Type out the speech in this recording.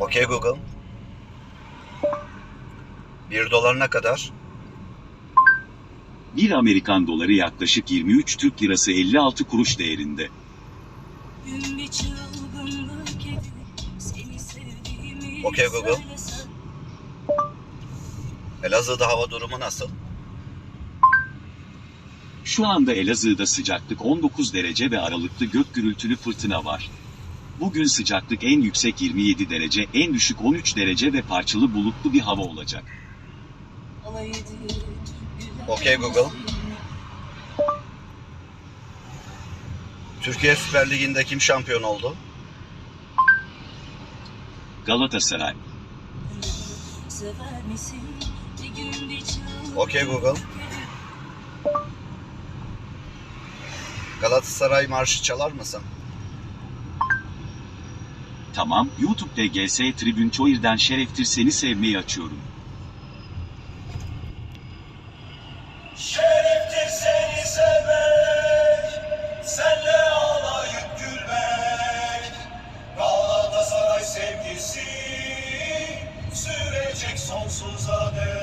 Okey Google. 1 dolar ne kadar? 1 Amerikan doları yaklaşık 23 Türk lirası 56 kuruş değerinde. Okey Google. Elazığ'da hava durumu nasıl? Şu anda Elazığ'da sıcaklık 19 derece ve aralıklı gök gürültülü fırtına var. Bugün sıcaklık en yüksek 27 derece, en düşük 13 derece ve parçalı bulutlu bir hava olacak. Okey Google. Türkiye Süper Ligi'nde kim şampiyon oldu? Galatasaray, Okey Google. Galatasaray marşı çalar mısın? Tamam, YouTube'da GS Tribün Çoir'den şereftir seni sevmeyi açıyorum. Şereftir seni sevmek, senle ağlayıp gülmek. Galatasaray sevgisi sürecek sonsuza dek.